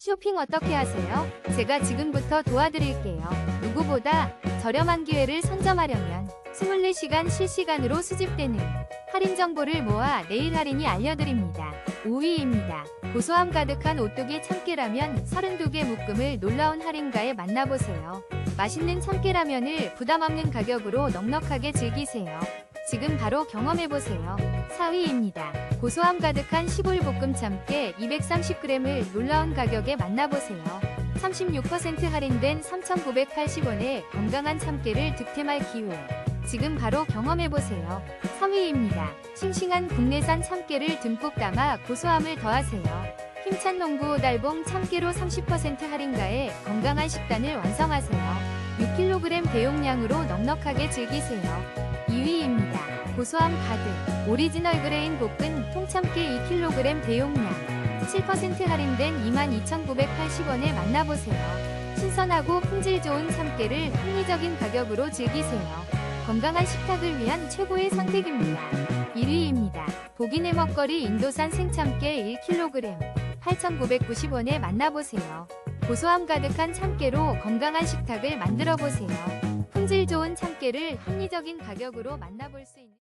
쇼핑 어떻게 하세요? 제가 지금부터 도와드릴게요. 누구보다 저렴한 기회를 선점하려면 24시간 실시간으로 수집되는 할인 정보를 모아 내일 할인이 알려드립니다. 5위입니다. 고소함 가득한 오뚜기 참깨라면 32개 묶음을 놀라운 할인가에 만나보세요. 맛있는 참깨라면을 부담 없는 가격으로 넉넉하게 즐기세요. 지금 바로 경험해보세요. 4위입니다. 고소함 가득한 시골 볶음 참깨 230g을 놀라운 가격에 만나보세요. 36% 할인된 3,980원에 건강한 참깨를 득템할 기회. 지금 바로 경험해보세요. 3위입니다. 싱싱한 국내산 참깨를 듬뿍 담아 고소함을 더하세요. 힘찬 농부 달봉 참깨로 30% 할인가에 건강한 식단을 완성하세요. 6kg 대용량으로 넉넉하게 즐기세요. 2위입니다. 고소함 가득 오리지널 그레인 볶은 통참깨 2kg 대용량 7% 할인된 22,980원에 만나보세요. 신선하고 품질 좋은 참깨를 합리적인 가격으로 즐기세요. 건강한 식탁을 위한 최고의 선택입니다. 1위입니다. 고기내 먹거리 인도산 생참깨 1kg 8,990원에 만나보세요. 고소함 가득한 참깨로 건강한 식탁을 만들어 보세요. 품질 좋은 참깨를 합리적인 가격으로 만나볼 수 있는